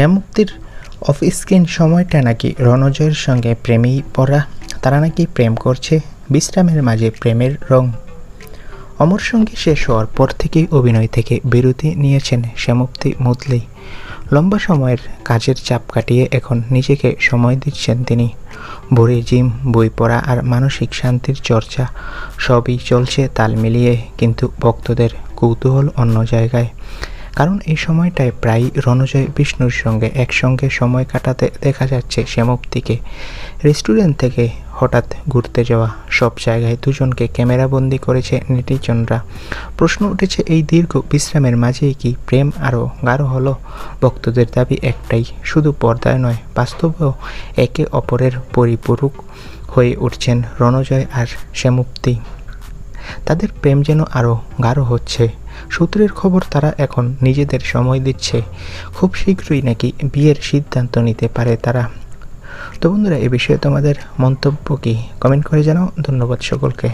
শ্যামুক্তির off screen সময়টা নাকি রণজয়ের সঙ্গে প্রেমেই পড়া। তারা নাকি প্রেম করছে, বিশ্রামের মাঝে প্রেমের রং। অমর সঙ্গে শেষ হওয়ার পর থেকেই অভিনয় থেকে বিরতি নিয়েছেন শ্যামুক্তি মুদলি। লম্বা সময়ের কাজের চাপ কাটিয়ে এখন নিজেকে সময় দিচ্ছেন তিনি। ভোরে জিম, বই পড়া আর মানসিক শান্তির চর্চা সবই চলছে তাল মিলিয়ে, কিন্তু ভক্তদের কৌতূহল অন্য জায়গায়। কারণ এই সময়টায় প্রায় রণজয় বিষ্ণুর সঙ্গে একসঙ্গে সময় কাটাতে দেখা যাচ্ছে শ্যামক্তিকে রেস্টুরেন্ট থেকে হঠাৎ ঘুরতে যাওয়া সব জায়গায় দুজনকে ক্যামেরাবন্দি করেছে নেটিজনরা। প্রশ্ন উঠেছে, এই দীর্ঘ বিশ্রামের মাঝেই কি প্রেম আরও গাঢ় হলো? ভক্তদের দাবি একটাই, শুধু পর্দায় নয়, বাস্তবেও একে অপরের পরিপূরক হয়ে উঠছেন রণজয় আর শ্যামুক্তি তাদের প্রেম যেন আরও গাঢ় হচ্ছে। সূত্রের খবর তারা এখন নিজেদের সময় দিচ্ছে। খুব শীঘ্রই নাকি বিয়ের সিদ্ধান্ত নিতে পারে তারা। তো বন্ধুরা, এ বিষয়ে তোমাদের মন্তব্য কি? কমেন্ট করে জানাও। ধন্যবাদ সকলকে।